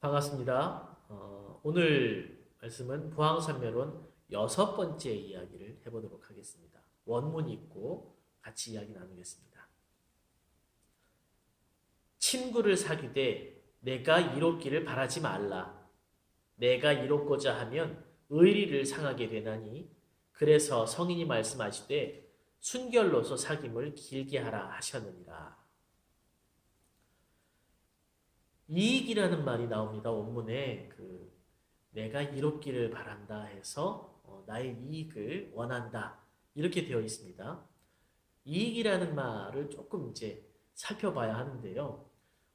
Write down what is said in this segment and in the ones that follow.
반갑습니다. 어, 오늘 말씀은 부항산면론 여섯 번째 이야기를 해보도록 하겠습니다. 원문이 있고 같이 이야기 나누겠습니다. 친구를 사귀되 내가 이롭기를 바라지 말라. 내가 이롭고자 하면 의리를 상하게 되나니 그래서 성인이 말씀하시되 순결로서 사귐을 길게 하라 하셨느니라. 이익이라는 말이 나옵니다. 원문에 그 내가 이롭기를 바란다 해서 어, 나의 이익을 원한다 이렇게 되어 있습니다. 이익이라는 말을 조금 이제 살펴봐야 하는데요.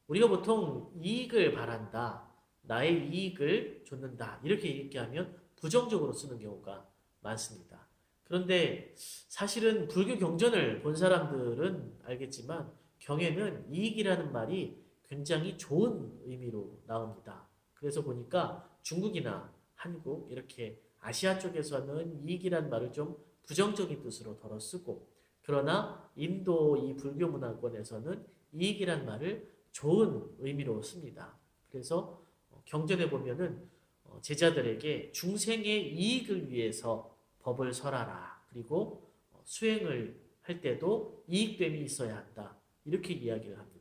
우리가 보통 이익을 바란다, 나의 이익을 줬는다 이렇게 얘기하면 부정적으로 쓰는 경우가 많습니다. 그런데 사실은 불교 경전을 본 사람들은 알겠지만 경에는 이익이라는 말이 굉장히 좋은 의미로 나옵니다. 그래서 보니까 중국이나 한국 이렇게 아시아 쪽에서는 이익이란 말을 좀 부정적인 뜻으로 덜어 쓰고 그러나 인도 이 불교 문화권에서는 이익이란 말을 좋은 의미로 씁니다. 그래서 경전에 보면은 어, 제자들에게 중생의 이익을 위해서 법을 설하라. 그리고 어, 수행을 할 때도 이익됨이 있어야 한다. 이렇게 이야기를 합니다.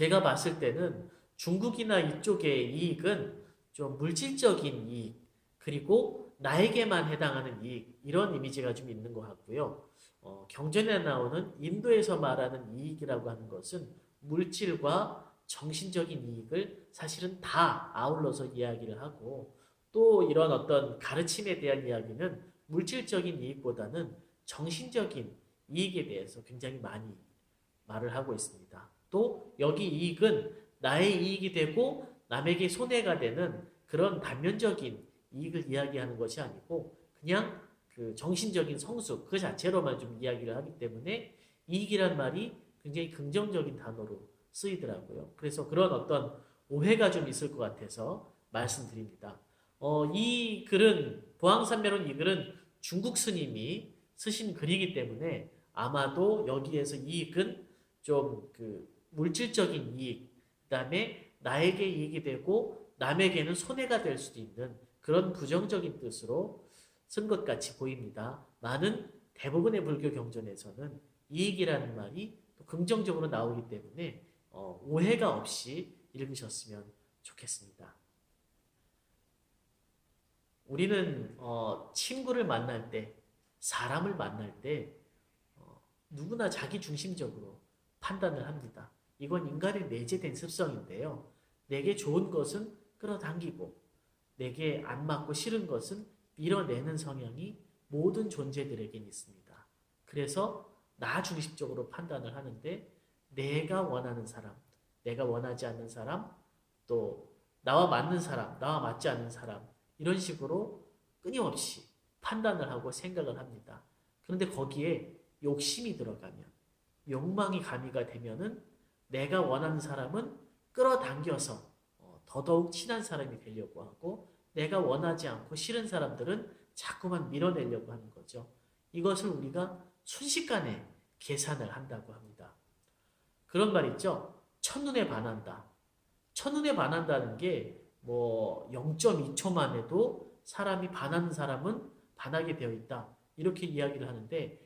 제가 봤을 때는 중국이나 이쪽의 이익은 좀 물질적인 이익, 그리고 나에게만 해당하는 이익, 이런 이미지가 좀 있는 것 같고요. 어, 경전에 나오는 인도에서 말하는 이익이라고 하는 것은 물질과 정신적인 이익을 사실은 다 아울러서 이야기를 하고 또 이런 어떤 가르침에 대한 이야기는 물질적인 이익보다는 정신적인 이익에 대해서 굉장히 많이 말을 하고 있습니다. 또 여기 이익은 나의 이익이 되고 남에게 손해가 되는 그런 단면적인 이익을 이야기하는 것이 아니고 그냥 그 정신적인 성숙 그 자체로만 좀 이야기를 하기 때문에 이익이란 말이 굉장히 긍정적인 단어로 쓰이더라고요. 그래서 그런 어떤 오해가 좀 있을 것 같아서 말씀드립니다. 어, 이 글은 보항산매론 이 글은 중국 스님이 쓰신 글이기 때문에 아마도 여기에서 이익은 좀그 물질적인 이익, 그다음에 나에게 이익이 되고 남에게는 손해가 될 수도 있는 그런 부정적인 뜻으로 쓴 것 같이 보입니다. 많은 대부분의 불교 경전에서는 이익이라는 말이 긍정적으로 나오기 때문에 어, 오해가 없이 읽으셨으면 좋겠습니다. 우리는 어, 친구를 만날 때, 사람을 만날 때 어, 누구나 자기 중심적으로 판단을 합니다. 이건 인간의 내재된 습성인데요. 내게 좋은 것은 끌어당기고 내게 안 맞고 싫은 것은 밀어내는 성향이 모든 존재들에겐 있습니다. 그래서 나 중심적으로 판단을 하는데 내가 원하는 사람, 내가 원하지 않는 사람, 또 나와 맞는 사람, 나와 맞지 않는 사람 이런 식으로 끊임없이 판단을 하고 생각을 합니다. 그런데 거기에 욕심이 들어가면 욕망이 가미가 되면은 내가 원하는 사람은 끌어당겨서 어, 더더욱 친한 사람이 되려고 하고 내가 원하지 않고 싫은 사람들은 자꾸만 밀어내려고 하는 거죠. 이것을 우리가 순식간에 계산을 한다고 합니다. 그런 말 있죠. 첫눈에 반한다. 첫눈에 반한다는 게 뭐 0.2초만 해도 사람이 반하는 사람은 반하게 되어 있다. 이렇게 이야기를 하는데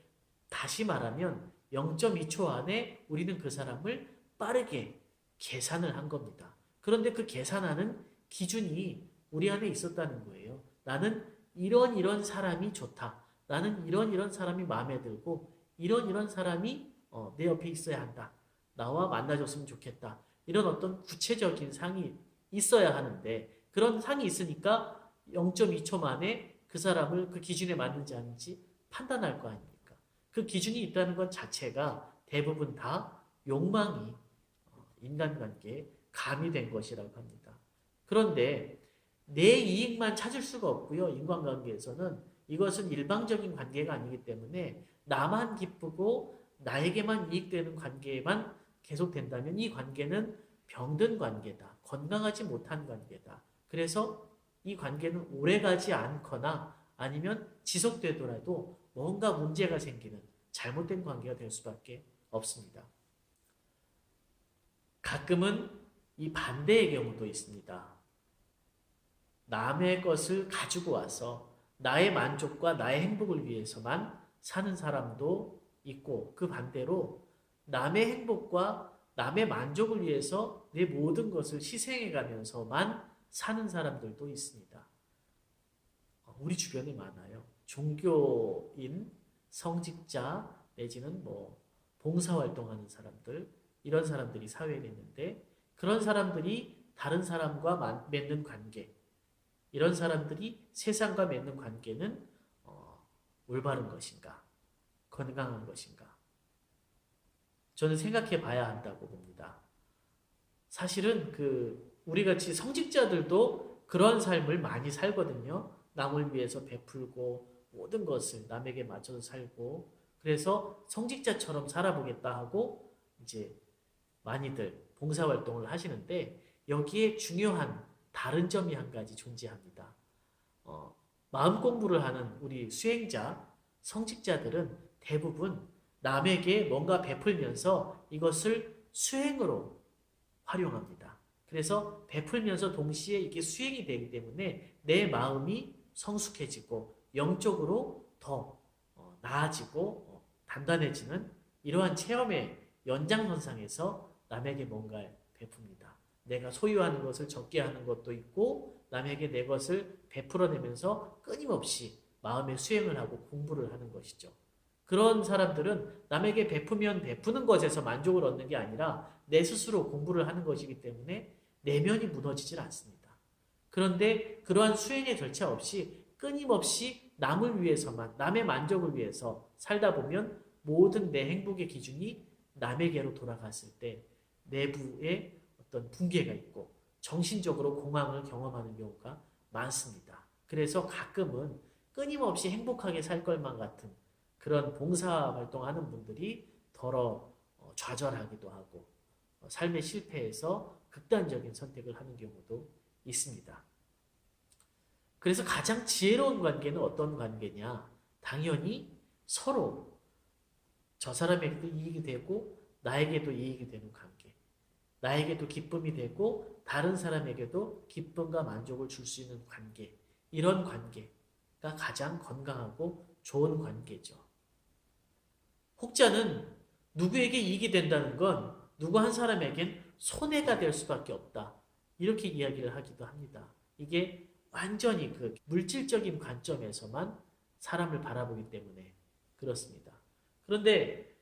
다시 말하면 0.2초 안에 우리는 그 사람을 빠르게 계산을 한 겁니다. 그런데 그 계산하는 기준이 우리 안에 있었다는 거예요. 나는 이런 이런 사람이 좋다. 나는 이런 이런 사람이 마음에 들고 이런 이런 사람이 어, 내 옆에 있어야 한다. 나와 만나줬으면 좋겠다. 이런 어떤 구체적인 상이 있어야 하는데 그런 상이 있으니까 0.2초 만에 그 사람을 그 기준에 맞는지 아닌지 판단할 거 아닙니까? 그 기준이 있다는 것 자체가 대부분 다 욕망이 어, 인간관계에 가미된 것이라고 합니다. 그런데 내 이익만 찾을 수가 없고요. 인간관계에서는 이것은 일방적인 관계가 아니기 때문에 나만 기쁘고 나에게만 이익되는 관계만 계속된다면 이 관계는 병든 관계다. 건강하지 못한 관계다. 그래서 이 관계는 오래가지 않거나 아니면 지속되더라도 뭔가 문제가 생기는 잘못된 관계가 될 수밖에 없습니다. 가끔은 이 반대의 경우도 있습니다. 남의 것을 가지고 와서 나의 만족과 나의 행복을 위해서만 사는 사람도 있고 그 반대로 남의 행복과 남의 만족을 위해서 내 모든 것을 희생해 가면서만 사는 사람들도 있습니다. 우리 주변에 많아요. 종교인, 성직자, 내지는 뭐 봉사활동하는 사람들, 이런 사람들이 사회에 있는데 그런 사람들이 다른 사람과 맺는 관계, 이런 사람들이 세상과 맺는 관계는 어, 올바른 것인가, 건강한 것인가? 저는 생각해 봐야 한다고 봅니다. 사실은 그 우리 같이 성직자들도 그런 삶을 많이 살거든요. 남을 위해서 베풀고 모든 것을 남에게 맞춰서 살고 그래서 성직자처럼 살아보겠다 하고 이제 많이들 봉사활동을 하시는데 여기에 중요한 다른 점이 한 가지 존재합니다. 어, 마음 공부를 하는 우리 수행자, 성직자들은 대부분 남에게 뭔가 베풀면서 이것을 수행으로 활용합니다. 그래서 베풀면서 동시에 이게 수행이 되기 때문에 내 마음이 성숙해지고 영적으로 더 어, 나아지고 어, 단단해지는 이러한 체험의 연장선상에서 남에게 뭔가를 베풉니다. 내가 소유하는 것을 적게 하는 것도 있고 남에게 내 것을 베풀어내면서 끊임없이 마음의 수행을 하고 공부를 하는 것이죠. 그런 사람들은 남에게 베푸면 베푸는 것에서 만족을 얻는 게 아니라 내 스스로 공부를 하는 것이기 때문에 내면이 무너지질 않습니다. 그런데 그러한 수행의 절차 없이 끊임없이 남을 위해서만, 남의 만족을 위해서 살다 보면 모든 내 행복의 기준이 남에게로 돌아갔을 때 내부에 어떤 붕괴가 있고 정신적으로 공황을 경험하는 경우가 많습니다. 그래서 가끔은 끊임없이 행복하게 살 것만 같은 그런 봉사 활동하는 분들이 더러 어, 좌절하기도 하고 어, 삶의 실패에서 극단적인 선택을 하는 경우도 있습니다. 그래서 가장 지혜로운 관계는 어떤 관계냐? 당연히 서로 저 사람에게도 이익이 되고 나에게도 이익이 되는 관계. 나에게도 기쁨이 되고 다른 사람에게도 기쁨과 만족을 줄 수 있는 관계. 이런 관계가 가장 건강하고 좋은 관계죠. 혹자는 누구에게 이익이 된다는 건 누구 한 사람에겐 손해가 될 수밖에 없다. 이렇게 이야기를 하기도 합니다. 이게 완전히 그 물질적인 관점에서만 사람을 바라보기 때문에 그렇습니다. 그런데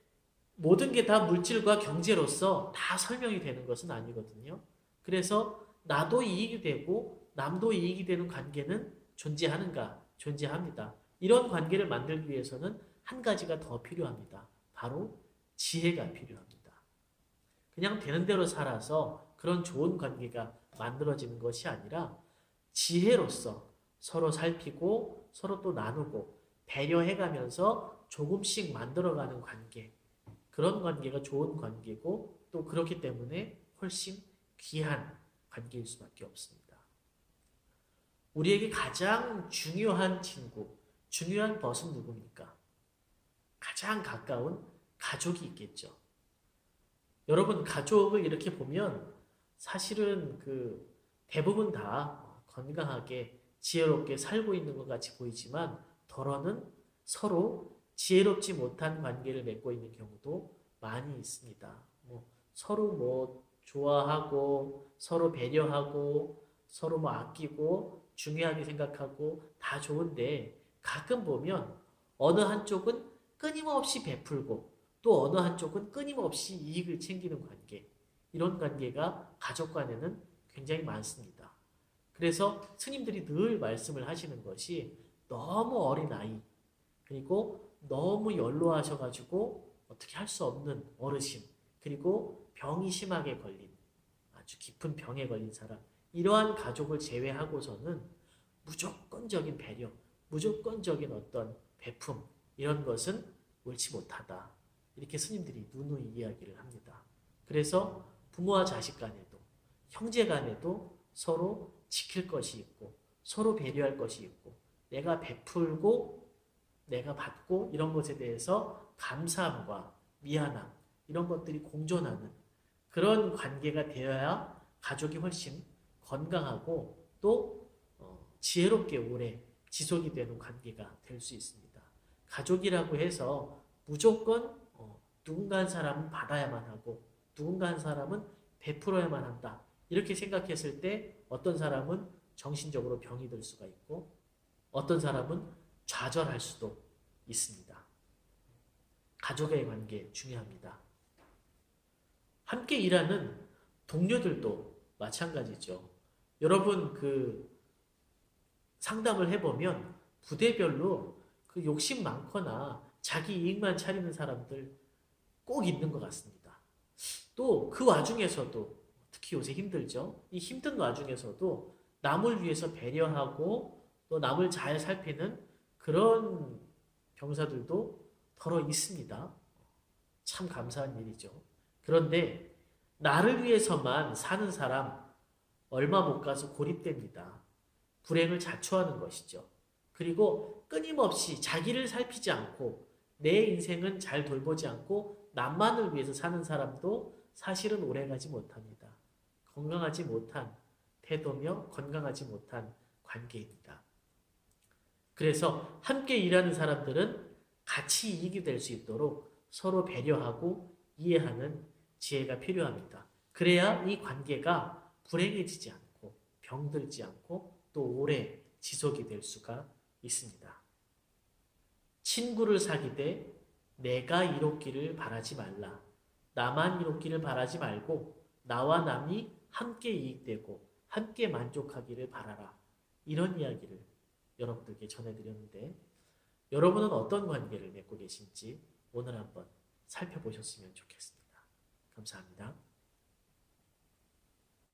모든 게 다 물질과 경제로서 다 설명이 되는 것은 아니거든요. 그래서 나도 이익이 되고 남도 이익이 되는 관계는 존재하는가? 존재합니다. 이런 관계를 만들기 위해서는 한 가지가 더 필요합니다. 바로 지혜가 필요합니다. 그냥 되는 대로 살아서 그런 좋은 관계가 만들어지는 것이 아니라 지혜로서 서로 살피고 서로 또 나누고 배려해가면서 조금씩 만들어가는 관계. 그런 관계가 좋은 관계고 또 그렇기 때문에 훨씬 귀한 관계일 수밖에 없습니다. 우리에게 가장 중요한 친구, 중요한 벗은 누굽니까? 가장 가까운 가족이 있겠죠. 여러분, 가족을 이렇게 보면 사실은 그 대부분 다 건강하게 지혜롭게 살고 있는 것 같이 보이지만 덜어는 서로 지혜롭지 못한 관계를 맺고 있는 경우도 많이 있습니다. 뭐 서로 뭐 좋아하고 서로 배려하고 서로 뭐 아끼고 중요하게 생각하고 다 좋은데 가끔 보면 어느 한쪽은 끊임없이 베풀고 또 어느 한쪽은 끊임없이 이익을 챙기는 관계 이런 관계가 가족 간에는 굉장히 많습니다. 그래서 스님들이 늘 말씀을 하시는 것이 너무 어린 아이 그리고 너무 연로하셔가지고 어떻게 할 수 없는 어르신 그리고 병이 심하게 걸린 아주 깊은 병에 걸린 사람 이러한 가족을 제외하고서는 무조건적인 배려, 무조건적인 어떤 배품 이런 것은 옳지 못하다. 이렇게 스님들이 누누이 이야기를 합니다. 그래서 부모와 자식 간에도 형제 간에도 서로 지킬 것이 있고 서로 배려할 것이 있고 내가 베풀고 내가 받고 이런 것에 대해서 감사함과 미안함 이런 것들이 공존하는 그런 관계가 되어야 가족이 훨씬 건강하고 또 어, 지혜롭게 오래 지속이 되는 관계가 될 수 있습니다. 가족이라고 해서 무조건 어, 누군가 한 사람은 받아야만 하고 누군가 한 사람은 베풀어야만 한다. 이렇게 생각했을 때 어떤 사람은 정신적으로 병이 들 수가 있고 어떤 사람은 좌절할 수도 있습니다. 가족의 관계 중요합니다. 함께 일하는 동료들도 마찬가지죠. 여러분 그 상담을 해보면 부대별로 그 욕심 많거나 자기 이익만 차리는 사람들 꼭 있는 것 같습니다. 또 그 와중에서도 특히 요새 힘들죠. 이 힘든 와중에서도 남을 위해서 배려하고 또 남을 잘 살피는 그런 병사들도 더러 있습니다. 참 감사한 일이죠. 그런데 나를 위해서만 사는 사람 얼마 못 가서 고립됩니다. 불행을 자초하는 것이죠. 그리고 끊임없이 자기를 살피지 않고 내 인생은 잘 돌보지 않고 남만을 위해서 사는 사람도 사실은 오래가지 못합니다. 건강하지 못한 태도며 건강하지 못한 관계입니다. 그래서 함께 일하는 사람들은 같이 이익이 될 수 있도록 서로 배려하고 이해하는 지혜가 필요합니다. 그래야 이 관계가 불행해지지 않고 병들지 않고 또 오래 지속이 될 수가 있습니다. 친구를 사귀되 내가 이롭기를 바라지 말라. 나만 이롭기를 바라지 말고 나와 남이 함께 이익되고 함께 만족하기를 바라라. 이런 이야기를 여러분들께 전해드렸는데 여러분은 어떤 관계를 맺고 계신지 오늘 한번 살펴보셨으면 좋겠습니다. 감사합니다.